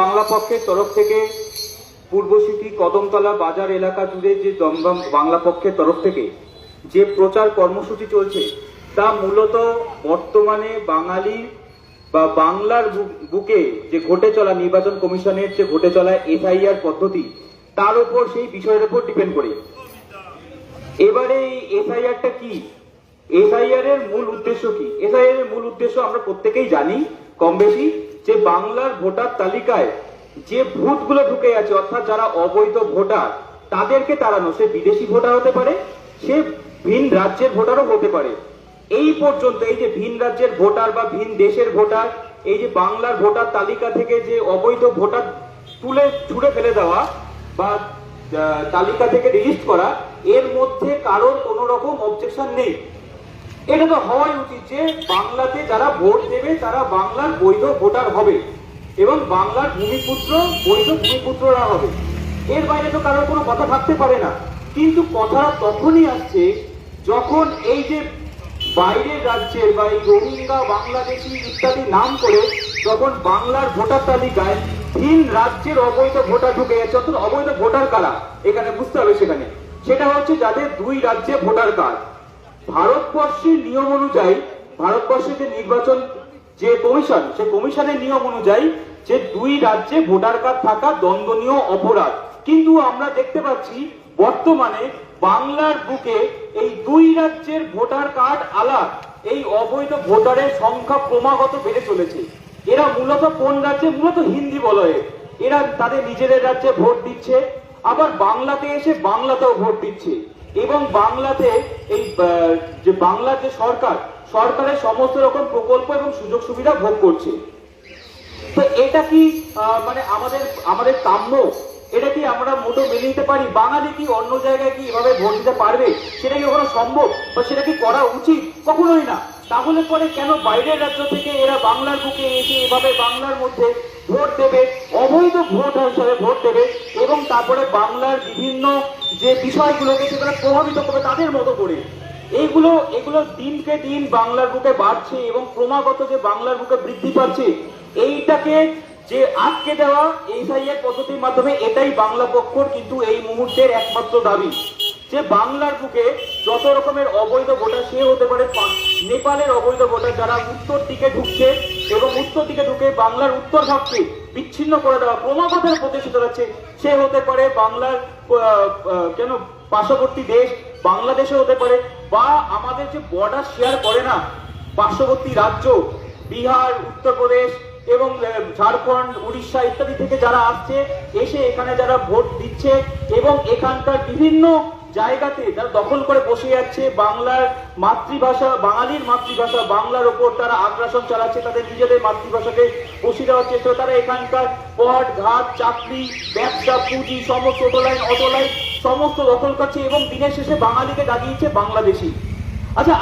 বাংলা পক্ষের তরফ থেকে পূর্ব সিটি কদমতলা বাজার এলাকা জুড়ে যে বাংলা পক্ষের তরফ থেকে যে প্রচার কর্মসূচি চলছে, তা মূলত বর্তমানে বাঙালি বা বাংলার বুকে যে ঘটে চলা নির্বাচন কমিশনের যে ঘটে চলা এসআইআর পদ্ধতি, তার উপর সেই বিষয়ের উপর ডিপেন্ড করে। এবারে এই এসআইআরটা কি? এসআইআর এর মূল উদ্দেশ্য কি? এসআইআর এর মূল উদ্দেশ্য আমরা প্রত্যেকেই জানি, কম বেশি। যে বাংলার ভোটার তালিকায় যে ভূতগুলো ঢুকে আছে অর্থাৎ যারা অবৈধ ভোটার, তাদেরকে তাড়ানো। সে বিদেশি ভোটার হতে পারে, সে ভিন রাজ্যের ভোটারও হতে পারে। এই পর্যন্ত এই যে ভিন রাজ্যের ভোটার বা ভিন দেশের ভোটার, এই যে বাংলার ভোটার তালিকা থেকে যে অবৈধ ভোটার তুলে ছুড়ে ফেলে দেওয়া বা তালিকা থেকে রিলিস্ট করা, এর মধ্যে কারোর কোনো রকম অবজেকশন নেই। এটা তো হওয়াই উচিত যে বাংলাতে যারা ভোট দেবে, তারা বাংলার বৈধ ভোটার হবে এবং বাংলার ভূমিপুত্র, বৈধ ভূমিপুত্ররা হবে। এর বাইরে তো কারোর কোনো কথা থাকতে পারে না। কিন্তু কথা তখনই আসছে যখন এই যে বাইরের রাজ্যের বা এই রোহিঙ্গা, বাংলাদেশি ইত্যাদি নাম করে যখন বাংলার ভোটার তালিকায় ভিন রাজ্যের অবৈধ ভোটার ঢুকে যাচ্ছে অর্থাৎ অবৈধ ভোটার কারা? এখানে বুঝতে হবে সেখানে। সেটা হচ্ছে যাদের দুই রাজ্যে ভোটার কার্ড। ভারতবর্ষের নিয়ম অনুযায়ী ভারতবর্ষের যে নির্বাচন, যে কমিশন, সে কমিশনের নিয়ম অনুযায়ী যে দুই রাজ্যে ভোটার কার্ড থাকা দণ্ডনীয় অপরাধ। কিন্তু আমরা দেখতে পাচ্ছি, বর্তমানে বাংলার বুকে এই দুই রাজ্যের ভোটার কার্ড আলাদ। এই অবৈধ ভোটারের সংখ্যা ক্রমাগত বেড়ে চলেছে। এরা মূলত কোন রাজ্যে? মূলত হিন্দি বলয়ে। এরা তাদের নিজেদের রাজ্যে ভোট দিচ্ছে, আবার বাংলাতে এসে বাংলাতেও ভোট দিচ্ছে। এবং বাংলাতে এই যে বাংলার যে সরকার, সরকারের সমস্ত রকম প্রকল্প এবং সুযোগ সুবিধা ভোগ করছে। তো এটা কি মানে আমাদের আমাদের কাম্য? এটা কি আমরা মোটো মেনে নিতে পারি? বাঙালি কি অন্য জায়গায় কি এভাবে ভোট দিতে পারবে? সেটা কি কখনো সম্ভব? বা সেটা কি করা উচিত? কখনোই না। তাহলে পরে কেন বাইরের রাজ্য থেকে এরা বাংলার বুকে এসে এভাবে বাংলার মধ্যে ভোট দেবে? অবৈধ ভোট হিসাবে ভোট দেবে? এবং তারপরে বাংলার বিভিন্ন যে বিষয়গুলোকে সেগুলো প্রভাবিত করবে তাদের মতো করে। এইগুলো, এগুলো দিনকে দিন বাংলার বুকে বাড়ছে এবং ক্রমাগত যে বাংলার বুকে বৃদ্ধি পাচ্ছে, এইটাকে যে আটকে দেওয়া এসআইএর পদ্ধতির মাধ্যমে এটাই বাংলা পক্ষর কিন্তু এই মুহূর্তের একমাত্র দাবি। যে বাংলার বুকে যত রকমের অবৈধ ভোটার, সে হতে পারে নেপালের অবৈধ ভোটার যারা উত্তর দিকে ঢুকছে এবং উত্তর দিকে ঢুকে বাংলার উত্তর ভাগকে বিচ্ছিন্ন করে দেওয়া ক্রমাগত প্রতিষ্ঠিত হচ্ছে। সে হতে পারে বাংলার কেন পার্শ্ববর্তী দেশ বাংলাদেশে হতে পারে বা আমাদের যে বর্ডার শেয়ার করে না, পার্শ্ববর্তী রাজ্য, বিহার, উত্তরপ্রদেশ এবং ঝাড়খণ্ড, উড়িষ্যা ইত্যাদি থেকে যারা আসছে, এসে এখানে যারা ভোট দিচ্ছে এবং এখানকার বিভিন্ন জায়গাতে তারা দখল করে বসে যাচ্ছে বাংলার মাতৃভাষা, বাঙালির মাতৃভাষা, বাংলার ওপর তারা আগ্রাসন চালাচ্ছে, তাদের নিজেদের মাতৃভাষাকে বসে দেওয়ার চেষ্টা তারা এখানকার পট ঘাট, চাকরি, ব্যবসা, পুঁজি, সমস্ত অটোলাইন অটোলাইন সমস্ত দখল করছে এবং দিনের শেষে বাঙালিকে দাগিয়েছে বাংলাদেশি। আচ্ছা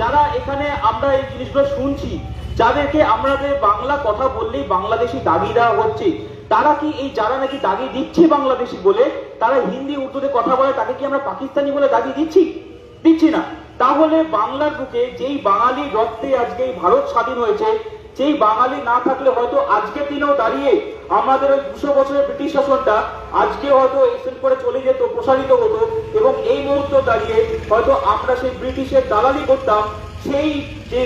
যারা এখানে আমরা এই জিনিসগুলো শুনছি, যাদেরকে আমাদের বাংলা কথা বললেই বাংলাদেশি দাবি দেওয়া হচ্ছে তারা কি এই, যারা নাকি দাগি দিচ্ছে বাংলাদেশি বলে, তারা হিন্দি, উর্দুতে কথা বলে, তাকে কি আমরা পাকিস্তানি বলে দাগি দিচ্ছি? দিচ্ছি না। তাহলে বাংলার বুকে যেই বাঙালি রক্তে আজকে ভারত স্বাধীন হয়েছে সেই বাঙালি না থাকলে হয়তো আজকের দিনেও দাঁড়িয়ে আমাদের ওই দুশো বছরের ব্রিটিশ শাসনটা আজকে হয়তো এক্সটেন্ড করে চলে যেত, প্রসারিত হতো, এবং এই মুহূর্তে দাঁড়িয়ে হয়তো আমরা সেই ব্রিটিশের দালালি করতাম, সেই যে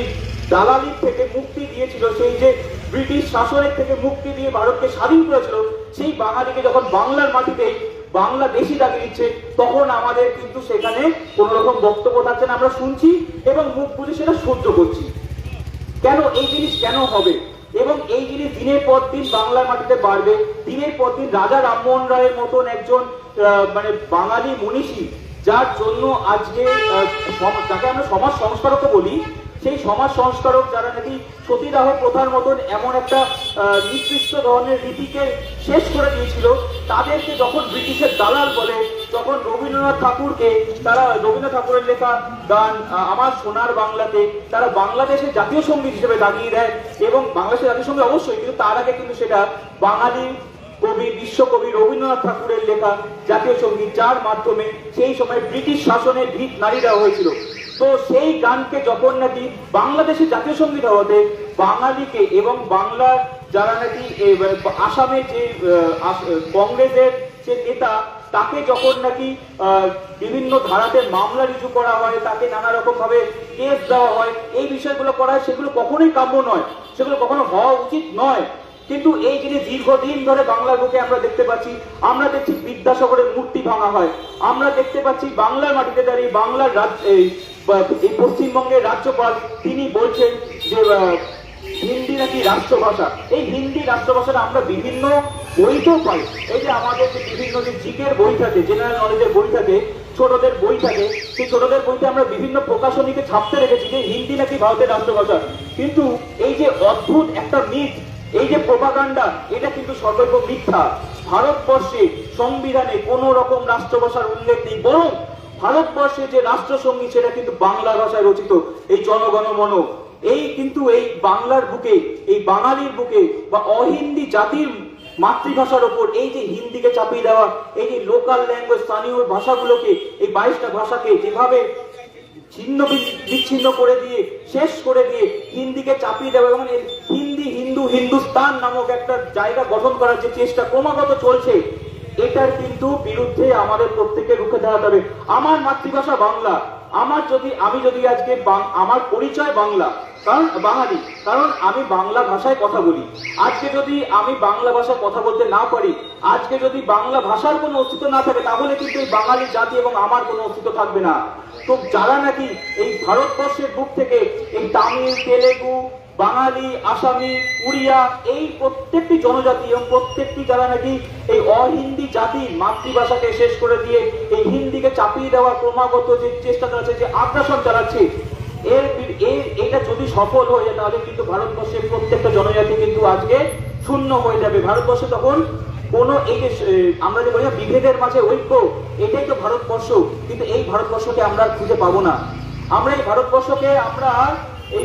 দালালি থেকে মুক্তি দিয়েছিল, সেই যে ব্রিটিশ শাসনের থেকে মুক্তি দিয়ে ভারতকে স্বাধীন করেছিল, সেই বাঙালিকে যখন বাংলার মাটিতে বাংলাদেশি দাবি দিচ্ছে, তখন আমাদের কিন্তু সেখানে কোন রকম বক্তব্য থাকছে না। আমরা শুনছি এবং মুখ বুঝে সেটা সহ্য করছি। কেন এই জিনিস কেন হবে? এবং এই জিনিস দিনের পর দিন বাংলার মাটিতে বাড়বে। দিনের পর দিন রাজা রামমোহন রায়ের মতন একজন মানে বাঙালি মনীষী, যার জন্য আজকে যাকে আমরা সমাজ সংস্কারকও বলি সেই সমাজ সংস্কারক যারা নাকি সতীদাহ প্রথার মতন এমন একটা নির্দিষ্ট ধরনের রীতিকে শেষ করে দিয়েছিল, তাদেরকে যখন ব্রিটিশের দালাল বলে যখন রবীন্দ্রনাথ ঠাকুরকে তারা, রবীন্দ্রনাথ ঠাকুরের লেখা গান আমার সোনার বাংলাতে তারা বাংলাদেশের জাতীয় সংগীত হিসেবে দাগিয়ে দেয় এবং বাংলাদেশের জাতীয় সংগীত অবশ্যই, কিন্তু তার আগে কিন্তু সেটা বাঙালি কবি, বিশ্বকবি রবীন্দ্রনাথ ঠাকুরের লেখা জাতীয় সংগীত, যার মাধ্যমে সেই সময় ব্রিটিশ শাসনের ভিত দেওয়া হয়েছিল। তো সেই গানকে যখন নাকি বাংলাদেশের জাতীয় সংগীত হওয়াতে বাঙালিকে এবং বাংলার যারা নাকি আসামের যে কংগ্রেসের যে নেতা, তাকে যখন নাকি বিভিন্ন ধারাতে মামলা রিজু করা হয়, তাকে নানা রকম ভাবে কেস দেওয়া হয়, এই বিষয়গুলো করা সেগুলো কখনোই কাম্য নয়, সেগুলো কখনো হওয়া উচিত নয়। কিন্তু এই জিনিস দীর্ঘদিন ধরে বাংলার বুকে আমরা দেখতে পাচ্ছি, আমরা দেখছি বিদ্যাসাগরের মূর্তি ভাঙা হয়, আমরা দেখতে পাচ্ছি বাংলার মাটিতে দাঁড়িয়ে বাংলার রাজ্য এই পশ্চিমবঙ্গের রাজ্যপাল তিনি বলছেন যে হিন্দি নাকি রাষ্ট্রভাষা? এই হিন্দি রাষ্ট্রভাষাটা আমরা বিভিন্ন বইতেও পাই। এই যে আমাদের যে বিভিন্ন যে জিকের বই থাকে জেনারেল নলেজের বই থাকে, ছোটদের বই থাকে, সেই ছোটদের বইতে আমরা বিভিন্ন প্রকাশনীকে ছাপতে রেখেছি যে হিন্দি নাকি ভারতের রাষ্ট্রভাষা। কিন্তু এই যে অদ্ভুত একটা মিথ, এই যে প্রপাগান্ডা, এটা কিন্তু সর্বৈব মিথ্যা। ভারতবর্ষে সংবিধানে কোন রকম রাষ্ট্রভাষার উল্লেখ নেই, বরং ভারতবর্ষে যে রাষ্ট্রসঙ্গীত, সেটা কিন্তু বাংলা ভাষায় রচিত, এই জনগণমন এই কিন্তু এই বাংলার বুকে, এই বাঙালির বুকে বা অহিন্দি জাতির মাতৃভাষার ওপর এই যে হিন্দিকে চাপিয়ে দেওয়া, এই যে লোকাল ল্যাঙ্গুয়েজ স্থানীয় ভাষাগুলোকে, এই বাইশটা ভাষাকে যেভাবে ছিন্ন বিচ্ছিন্ন করে দিয়ে, শেষ করে দিয়ে হিন্দিকে চাপিয়ে দেওয়া এবং হিন্দি হিন্দু হিন্দুস্তান নামক একটা জায়গা গঠন করার যে চেষ্টা ক্রমাগত চলছে এটার কিন্তু বিরুদ্ধে আমাদের প্রত্যেককে রুখে দাঁড়াতে হবে। আমার মাতৃভাষা বাংলা। আমার যদি, আমি যদি আজকে আমার পরিচয় বাংলা, কারণ বাঙালি, কারণ আমি বাংলা ভাষায় কথা বলি। আজকে যদি আমি বাংলা ভাষায় কথা বলতে না পারি, আজকে যদি বাংলা ভাষার কোনো অস্তিত্ব না থাকে, তাহলে কিন্তু এই বাঙালি জাতি এবং আমার কোনো অস্তিত্ব থাকবে না। তো যারা নাকি এই ভারতবর্ষের বুক থেকে এই তামিল, তেলেগু বাঙালি, আসামি, উড়িয়া, এই প্রত্যেকটি জনজাতি এবং প্রত্যেকটি যারা নাকি এই অহিন্দি জাতির মাতৃভাষাকে শেষ করে দিয়ে এই হিন্দিকে চাপিয়ে দেওয়ার ক্রমাগত যে চেষ্টা চালাচ্ছে, যে আগ্রাসন চালাচ্ছে, এর এর এটা যদি সফল হয়ে যায়, তাহলে কিন্তু ভারতবর্ষের প্রত্যেকটা জনজাতি কিন্তু আজকে শূন্য হয়ে যাবে। ভারতবর্ষে তখন কোন এই যে আমরা যে বলি বিভেদের মাঝে ঐক্য, এটাই তো ভারতবর্ষ। কিন্তু এই ভারতবর্ষকে আমরা খুঁজে পাবো না। আমরা এই ভারতবর্ষকে আমরা এই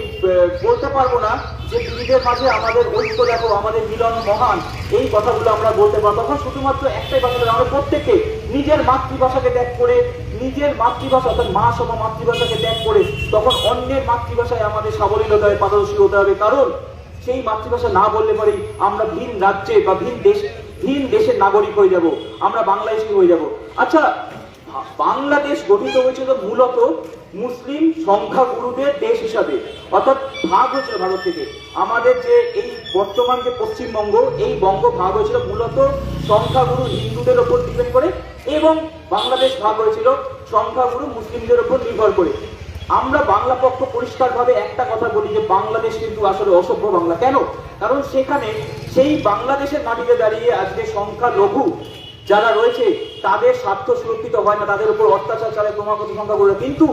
বলতে পারব না যে বিবিধের মাঝে আমাদের ঐক্য দেখো, আমাদের মিলন মহান। এই কথাগুলো আমরা বলতে পারব তখন শুধুমাত্র একটাই কথা আমরা প্রত্যেকে নিজের মাতৃভাষাকে ত্যাগ করে, নিজের মাতৃভাষা অর্থাৎ মা সম মাতৃভাষাকে ত্যাগ করে, তখন অন্যের মাতৃভাষায় আমাদের সাবলীল সাবলীলতায় পারদর্শী হতে হবে। কারণ সেই মাতৃভাষা না বললে পরেই আমরা ভিন রাজ্যে বা ভিন দেশ, ভিন দেশের নাগরিক হয়ে যাব, আমরা বাংলাদেশি হয়ে যাব। আচ্ছা বাংলাদেশ গঠিত হয়েছিল মূলত মুসলিম সংখ্যাগুরুদের দেশ হিসাবে, অর্থাৎ ভাগ হয়েছিল ভারত থেকে। আমাদের যে এই বর্তমান যে পশ্চিমবঙ্গ, এই বঙ্গ ভাগ হয়েছিল মূলত সংখ্যাগুরু হিন্দুদের ওপর ডিপেন্ড করে এবং বাংলাদেশ ভাগ হয়েছিল সংখ্যাগুরু মুসলিমদের ওপর নির্ভর করে। আমরা বাংলা পক্ষ পরিষ্কারভাবে একটা কথা বলি যে বাংলাদেশ কিন্তু আসলে অসভ্য বাংলা। কেন? কারণ সেখানে সেই বাংলাদেশের মাটিতে দাঁড়িয়ে আজকে সংখ্যা লঘু যারা রয়েছে তাদের স্বার্থ সুরক্ষিত হয় না, তাদের উপর অত্যাচার চালায়, ক্রমাগত সংখ্যা করে কিন্তু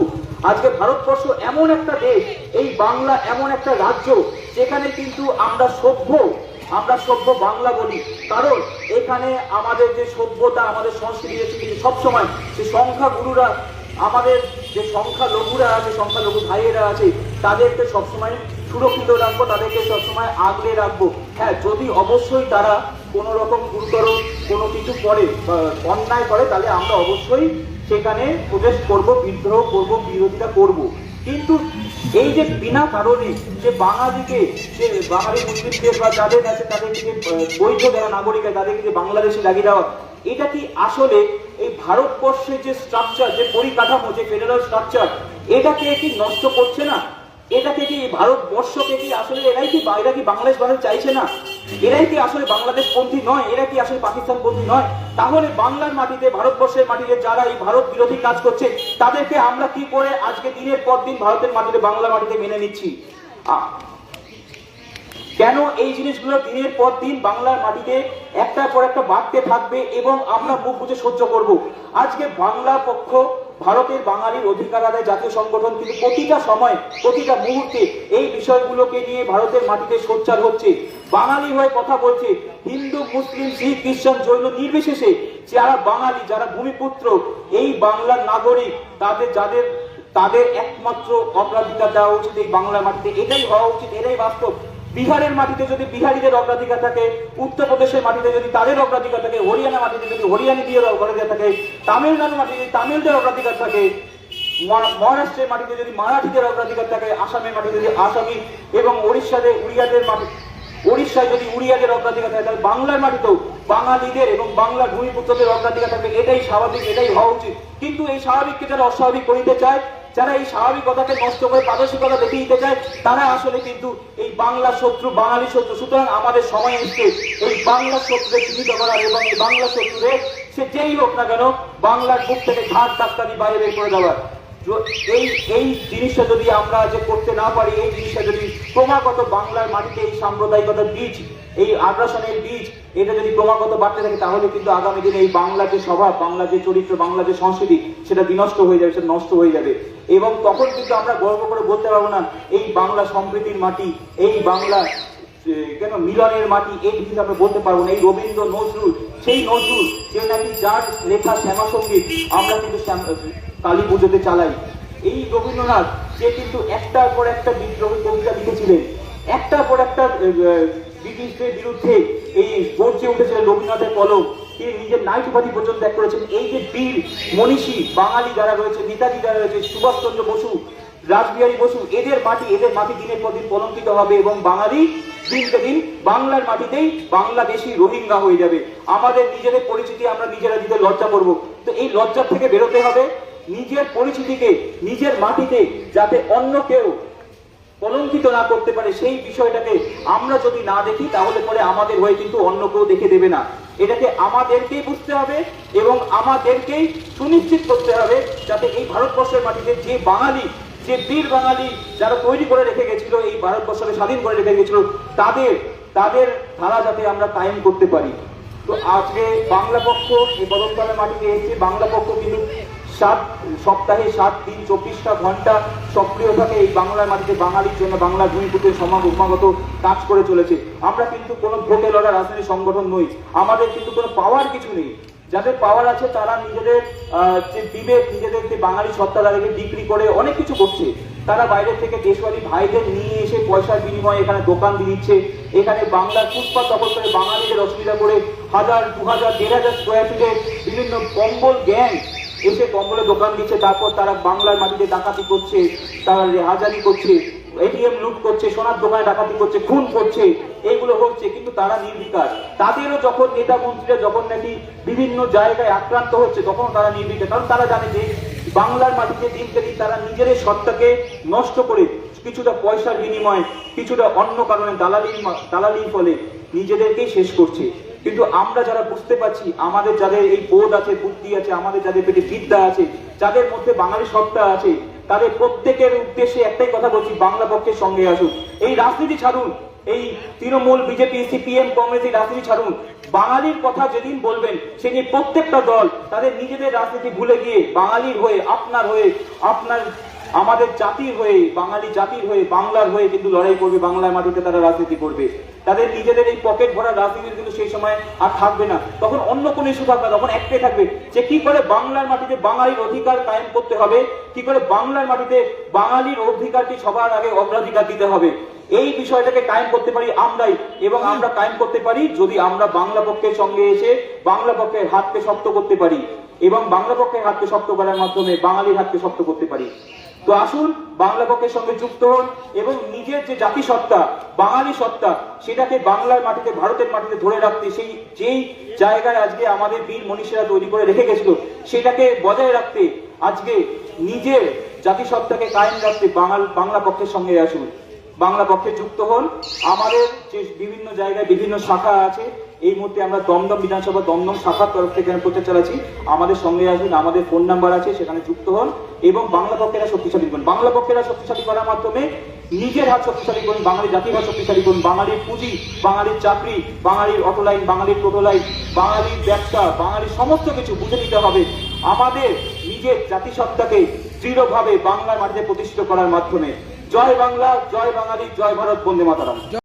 আজকে ভারতবর্ষ এমন একটা দেশ, এই বাংলা এমন একটা রাজ্য, যেখানে কিন্তু আমরা সভ্য আমরা সভ্য বাংলা বলি। কারণ এখানে আমাদের যে সভ্যতা, আমাদের সংস্কৃতি কিন্তু সবসময় যে সংখ্যাগুরুরা, আমাদের যে সংখ্যালঘুরা আছে, সংখ্যালঘু ভাইয়েরা আছে তাদেরকে সবসময় সুরক্ষিত রাখব তাদেরকে সবসময় আগলে রাখব। হ্যাঁ যদি অবশ্যই তারা কোনো রকম গুরুতর কোনো কিছু করে অন্যায় করে তাহলে আমরা অবশ্যই সেখানে প্রবেশ করব বিদ্রোহ করব বিরোধিতা করব। কিন্তু এই যে বিনা কারণে যে বাঙালিকে যে বাঙালি মুসলিমদের বা যাদের আছে তাদেরকে বৈধ যারা নাগরিক আছে, তাদেরকে যে বাংলাদেশে লাগিয়ে দেওয়া এটা কি আসলে এই ভারতবর্ষের যে স্ট্রাকচার যে পরিকাঠামো যে ফেডারেল স্ট্রাকচার এটাকে কি নষ্ট করছে না? এটাকে কি ভারতবর্ষকে কি আসলে এরাই কি এরা কি বাংলাদেশ বানাতে চাইছে না? এরাই কি আসলে বাংলাদেশ পন্থী নয়? এরা কি আসলে পাকিস্তান পন্থী নয়? তাহলে বাংলার মাটিতে, ভারতবর্ষের মাটিতে যারা এই ভারত বিরোধী কাজ করছে, তাদেরকে আমরা কি করে আজকে দিনের পর দিন ভারতের মাটিতে বাংলা মাটিতে মেনে নিচ্ছি? কেন এই জিনিসগুলো দিনের পর দিন বাংলার মাটিতে একটার পর একটা বাড়তে থাকবে এবং আমরা মুখ বুঝে সহ্য করব? আজকে বাংলা পক্ষ ভারতের বাঙালির অধিকার আদায় জাতীয় সংগঠন কিন্তু প্রতিটা সময়, প্রতিটা মুহূর্তে এই বিষয়গুলোকে নিয়ে ভারতের মাটিতে সোচ্চার হচ্ছে। বাঙালি হয়ে কথা বলছে। হিন্দু, মুসলিম, শিখ, খ্রিস্টান, জৈন নির্বিশেষে যারা বাঙালি, যারা ভূমিপুত্র, এই বাংলার নাগরিক, তাদের, যাদের, তাদের একমাত্র অগ্রাধিকার দেওয়া উচিত এই বাংলা মাটিতে। এটাই হওয়া উচিত, এটাই বাস্তব। বিহারের মাটিতে যদি বিহারিদের অগ্রাধিকার থাকে, উত্তরপ্রদেশের মাটিতে যদি তাদের অগ্রাধিকার থাকে হরিয়ানা মাটিতে যদি হরিয়ানিদের অগ্রাধিকার থাকে তামিলনাড়ু মাটিতে তামিলদের অগ্রাধিকার থাকে মহারাষ্ট্রের মাটিতে যদি মারাঠিদের অগ্রাধিকার থাকে, আসামের মাটিতে যদি আসামি এবং উড়িষ্যাতে উড়িয়াদের মাটি উড়িষ্যায় যদি উড়িয়াদের অগ্রাধিকার থাকে, তাহলে বাংলার মাটিতেও বাঙালিদের এবং বাংলার ভূমিপুত্রদের অগ্রাধিকার থাকবে, এটাই স্বাভাবিক, এটাই হওয়া উচিত। কিন্তু এই স্বাভাবিককে যারা অস্বাভাবিক করিতে চায় যারা এই স্বাভাবিকতাকে নষ্ট করে প্রাদেশিকতা দেখিয়ে দিতে চায়, তারা আসলে কিন্তু এই বাংলা শত্রু, বাঙালি শত্রু। সুতরাং আমাদের সময় এসছে এই বাংলা শত্রুদের চিহ্নিত করার এবং এই বাংলা শত্রুদের, সে যেই হোক না কেন, বাংলার বুক থেকে ঘাট ডাক্তারি বাইরে বের করে দেওয়ার। এই এই জিনিসটা যদি আমরা যে করতে না পারি, এই জিনিসটা যদি ক্রমাগত বাংলার মাটিতে এই সাম্প্রদায়িকতার বীজ, এই আগ্রাসনের বীজ, এটা যদি ক্রমাগত বাড়তে থাকে, তাহলে কিন্তু আগামী দিনে এই বাংলা যে স্বভাব বাংলা যে চরিত্র বাংলা যে সংস্কৃতি, সেটা বিনষ্ট হয়ে যাবে, সেটা নষ্ট হয়ে যাবে। এবং তখন কিন্তু আমরা গর্ব করে বলতে পারব না, এই বাংলা সম্প্রীতির মাটি, এই বাংলা কেন মিলনের মাটি, এই জিনিস আমরা বলতে পারব না। এই রবীন্দ্র নজরুল, সেই নজরুল যে নাকি যার লেখা শ্যামা সংগীত, আমরা কিন্তু কালী পুজোতে চালাই। এই রবীন্দ্রনাথ, সে কিন্তু একটার পর একটা বিদ্রোহী কবিতা লিখেছিলেন। একটার পর একটা ব্রিটিশদের বিরুদ্ধে এই গর্জে উঠেছিলেন রবীন্দ্রনাথের কলম। তিনি নিজের নাইট উপাধি পর্যন্ত ত্যাগ করেছেন? এই যে বীর, মনীষী, বাঙালি যারা রয়েছে, নেতাজি যারা রয়েছে, সুভাষচন্দ্র বসু, রাসবিহারী বসু, এদের মাটি এদের মাটি দিনের পর দিন কলঙ্কিত হবে এবং বাঙালি দিনকে দিন বাংলার মাটিতেই বাংলাদেশি রোহিঙ্গা হয়ে যাবে। আমাদের নিজেদের পরিচিতি আমরা নিজেরা দিতে লজ্জা করব। তো এই লজ্জা থেকে বেরোতে হবে। নিজের পরিচিতিকে, নিজের মাটিতে যাতে অন্য কেউ কলঙ্কিত না করতে পারে, সেই বিষয়টাকে আমরা যদি না দেখি, তাহলে পরে আমাদের হয়ে কিন্তু অন্য কেউ দেখে দেবে না। এটাকে আমাদেরকেই বুঝতে হবে এবং আমাদেরকেই সুনিশ্চিত করতে হবে যাতে এই ভারতবর্ষের মাটিতে যে বাঙালি, যে বীর বাঙালি যারা তৈরি করে রেখে গেছিল, এই ভারতবর্ষকে স্বাধীন করে রেখে গেছিল, তাদের তাদের ধারা যাতে আমরা কায়েম করতে পারি। তো আজকে বাংলা পক্ষ এই বদলতলের মাটিতে এসেছে, বাংলা পক্ষ কিন্তু সাত, সপ্তাহে সাত দিন চব্বিশটা ঘণ্টা সক্রিয় থাকে এই বাংলার মাটিতে। বাঙালির জন্য বাংলা ভূমিপুত্রের সমাগ ক্রমাগত কাজ করে চলেছে। আমরা কিন্তু কোনো ভোটে লড়া রাজনৈতিক সংগঠন নই। আমাদের কিন্তু কোনো পাওয়ার কিছু নেই। যাদের পাওয়ার আছে, তারা নিজেদের যে বিবেক, নিজেদের যে বাঙালি সত্তা, তাদেরকে বিক্রি করে অনেক কিছু করছে। তারা বাইরে থেকে দেশবাড়ি ভাইদের নিয়ে এসে পয়সার বিনিময়ে এখানে দোকান দিচ্ছে। এখানে বাংলার ফুটপাত দখল করে বাঙালিদের অসুবিধা করে হাজার দু হাজার দেড় হাজার স্কোয়ার ফিটে বিভিন্ন কম্বল গ্যাং এসে কম্বলের দোকান দিচ্ছে, তারপর তারা বাংলার মাটিতে ডাকাতি করছে, তারা রেহাজারি করছে, এটিএম লুট করছে, সোনার দোকানে ডাকাতি করছে, খুন করছে, এইগুলো হচ্ছে, কিন্তু তারা নির্বিকার। তাদেরও যখন নেতা মন্ত্রীরা যখন নাকি বিভিন্ন জায়গায় আক্রান্ত হচ্ছে তখন তারা নির্বিকার, কারণ তারা জানে যে বাংলার মাটিতে দিনকে দিন তারা নিজেদের সত্তাকে নষ্ট করে কিছুটা পয়সার বিনিময়ে, কিছুটা অন্য কারণে দালালির দালালির ফলে নিজেদেরকেই শেষ করছে। কিন্তু আমরা যারা বুঝতে পারছি, আমাদের যাদের এই বোধ আছে, বুদ্ধি আছে, আমাদের যাদের পেটে বিদ্যা আছে, যাদের মধ্যে বাঙালি সত্তা আছে, তাদের প্রত্যেকের উদ্দেশ্যে একটাই কথা বলছি, বাংলা পক্ষের সঙ্গে আসুন। এই রাজনীতি ছাড়ুন। এই তৃণমূল, বিজেপি, সিপিএম, কংগ্রেস, এই রাজনীতি ছাড়ুন। বাঙালির কথা যেদিন বলবেন সেদিন প্রত্যেকটা দল তাদের নিজেদের রাজনীতি ভুলে গিয়ে বাঙালির হয়ে, আপনার হয়ে, আপনার, আমাদের জাতির হয়ে, বাঙালি জাতির হয়ে, বাংলার হয়ে কিন্তু লড়াই করবে বাংলার মাটিতে তারা রাজনীতি করবে। তাদের নিজেদের এই পকেট ভরা রাজনীতি কিন্তু সেই সময় আর থাকবে না। তখন অন্য কোনো ইস্যু থাকবে তখন একটাই থাকবে যে কি করে বাংলার মাটিতে বাঙালির অধিকার কায়েম করতে হবে, কি করে বাংলার মাটিতে বাঙালির অধিকারটি সবার আগে অগ্রাধিকার দিতে হবে। এই বিষয়টাকে কায়েম করতে পারি আমরাই এবং আমরা কায়েম করতে পারি যদি আমরা বাংলা পক্ষের সঙ্গে এসে বাংলা পক্ষের হাতকে শক্ত করতে পারি এবং বাংলা পক্ষের হাতকে শক্ত করার মাধ্যমে বাঙালির হাতকে শক্ত করতে পারি। তো আসুন, বাংলা পক্ষের সঙ্গে যুক্ত হন এবং নিজের যে জাতি সত্তা বাঙালি সত্তা, সেটাকে বাংলার মাটিতে, ভারতের মাটিতে ধরে রাখতে, সেই, যেই জায়গায় আজকে আমাদের বীর মনীষীরা তৈরি করে রেখে গেছিল, সেটাকে বজায় রাখতে, আজকে নিজের জাতিসত্তাকে কায়েম রাখতে বাঙাল, বাংলা পক্ষের সঙ্গে আসুন। বাংলা পক্ষে যুক্ত হন। আমাদের যে বিভিন্ন জায়গায় বিভিন্ন শাখা আছে এই মুহূর্তে আমরা দমদম বিধানসভা দমদম শাখার তরফ থেকে প্রচার চালাচ্ছি। আমাদের সঙ্গে আসুন, আমাদের ফোন নাম্বার আছে, সেখানে যুক্ত হন এবং বাংলা পক্ষেরা শক্তিশালী করুন বাংলা পক্ষেরা শক্তিশালী করার মাধ্যমে নিজের হাত শক্তিশালী করুন, বাঙালি জাতির হাত শক্তিশালী করুন, বাঙালির পুঁজি, বাঙালির চাকরি, বাঙালির অটোলাইন বাঙালির টোটোলাইন বাঙালির ব্যবসা, বাঙালির সমস্ত কিছু বুঝে নিতে হবে। আমাদের নিজের জাতিসত্তাকে দৃঢ়ভাবে বাংলার মাটিতে প্রতিষ্ঠিত করার মাধ্যমে। জয় বাংলা, জয় বাঙালি, জয় ভারত, বন্দে মাতারাম।